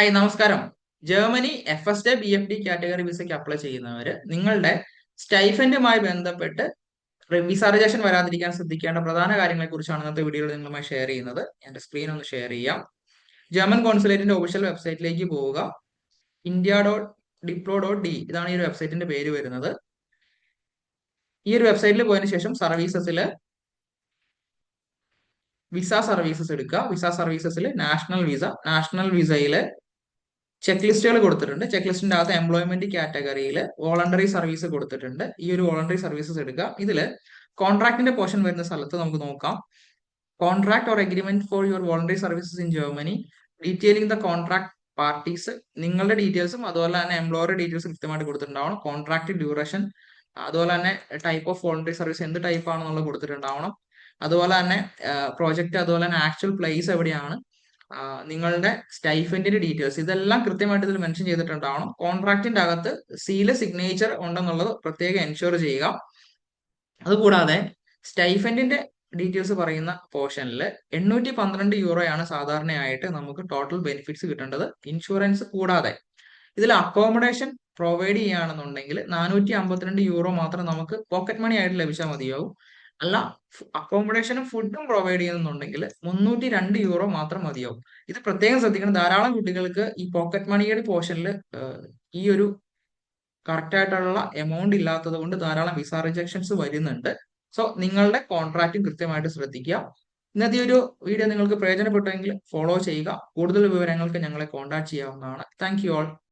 Hi നമസ്കാരം. Germany F S D B F D category വിസയ്ക്ക് apply ചെയ്യുന്നവര് നിങ്ങളുടെ സ്റ്റൈഫൻഡുമായി ബന്ധപ്പെട്ട് വിസ റിജക്ഷൻ വരാതിരിക്കാൻ ശ്രദ്ധിക്കേണ്ട പ്രധാന കാര്യങ്ങളെ കുറിച്ചാണ് ഇന്നത്തെ വീഡിയോയിൽ നിങ്ങളുമായി ഷെയർ ചെയ്യുന്നത്. എന്റെ സ്ക്രീൻ ഒന്ന് ഷെയർ ചെയ്യാം. ജർമ്മൻ കോൺസുലേറ്റിന്റെ ഒഫീഷ്യൽ വെബ്സൈറ്റിലേക്ക് പോവുക. India dot diplo dot D ഇതാണ് ഈ ഒരു വെബ്സൈറ്റിന്റെ പേര് വരുന്നത്. ഈ ഒരു വെബ്സൈറ്റിൽ പോയതിനു ശേഷം സർവീസസിൽ വിസ സർവീസസ് എടുക്കുക. വിസ സർവീസസിൽ നാഷണൽ വിസ നാഷണൽ വിസയിൽ ചെക്ക് ലിസ്റ്റുകൾ കൊടുത്തിട്ടുണ്ട്. ചെക്ക് ലിസ്റ്റിന്റെ അകത്ത് എംപ്ലോയ്മെന്റ് കാറ്റഗറിയിൽ വോളണ്ടറി സർവീസ് കൊടുത്തിട്ടുണ്ട്. ഈ ഒരു വോളണ്ടറി സർവീസസ് എടുക്കുക. ഇതിൽ കോൺട്രാക്ടിന്റെ പോർഷൻ വരുന്ന സ്ഥലത്ത് നമുക്ക് നോക്കാം. Contract or agreement for your voluntary services in Germany detailing the contract parties നിങ്ങളുടെ ഡീറ്റെയിൽസും അതുപോലെ തന്നെ എംപ്ലോയറുടെ ഡീറ്റെയിൽസ് കൃത്യമായിട്ട് കൊടുത്തിട്ടുണ്ടാവണം. കോൺട്രാക്ട് ഡ്യൂറേഷൻ അതുപോലെ തന്നെ ടൈപ്പ് ഓഫ് വോളണ്ടറി സർവീസ് എന്ത് ടൈപ്പ് ആണെന്നുള്ളത് കൊടുത്തിട്ടുണ്ടാവണം. അതുപോലെ തന്നെ പ്രോജക്റ്റ് അതുപോലെ തന്നെ ആക്ച്വൽ പ്ലേസ് എവിടെയാണ്? നിങ്ങളുടെ സ്റ്റൈഫൻഡിന്റെ ഡീറ്റെയിൽസ് ഇതെല്ലാം കൃത്യമായിട്ട് ഇതിൽ മെൻഷൻ ചെയ്തിട്ടുണ്ടാവണം. കോൺട്രാക്റ്റിന്റെ അകത്ത് സീൽ സിഗ്നേച്ചർ ഉണ്ടെന്നുള്ളത് പ്രത്യേകം എൻഷുർ ചെയ്യുക. അതുകൂടാതെ സ്റ്റൈഫൻഡിന്റെ ഡീറ്റെയിൽസ് പറയുന്ന പോർഷനിൽ എണ്ണൂറ്റി പന്ത്രണ്ട് യൂറോയാണ് സാധാരണയായിട്ട് നമുക്ക് ടോട്ടൽ ബെനിഫിറ്റ്സ് കിട്ടേണ്ടത്. ഇൻഷുറൻസ് കൂടാതെ ഇതിൽ അക്കോമഡേഷൻ പ്രൊവൈഡ് ചെയ്യുകയാണെന്നുണ്ടെങ്കിൽ നാനൂറ്റി അമ്പത്തിരണ്ട് യൂറോ മാത്രം നമുക്ക് പോക്കറ്റ് മണി ആയിട്ട് ലഭിച്ചാൽ മതിയാവും. അല്ല അക്കോമഡേഷനും ഫുഡും പ്രൊവൈഡ് ചെയ്യുന്നുണ്ടെങ്കിൽ മുന്നൂറ്റി രണ്ട് യൂറോ മാത്രം മതിയാവും. ഇത് പ്രത്യേകം ശ്രദ്ധിക്കണം. ധാരാളം കുട്ടികൾക്ക് ഈ പോക്കറ്റ് മണിയുടെ പോർഷനിൽ ഈ ഒരു കറക്റ്റ് ആയിട്ടുള്ള എമൗണ്ട് ഇല്ലാത്തത് കൊണ്ട് ധാരാളം വിസ റിജക്ഷൻസ് വരുന്നുണ്ട്. സോ നിങ്ങളുടെ കോൺട്രാക്റ്റും കൃത്യമായിട്ട് ശ്രദ്ധിക്കുക. ഇന്നത്തെ ഒരു വീഡിയോ നിങ്ങൾക്ക് പ്രയോജനപ്പെട്ടുവെങ്കിൽ ഫോളോ ചെയ്യുക. കൂടുതൽ വിവരങ്ങൾക്ക് ഞങ്ങളെ കോൺടാക്ട് ചെയ്യാവുന്നതാണ്. Thank you all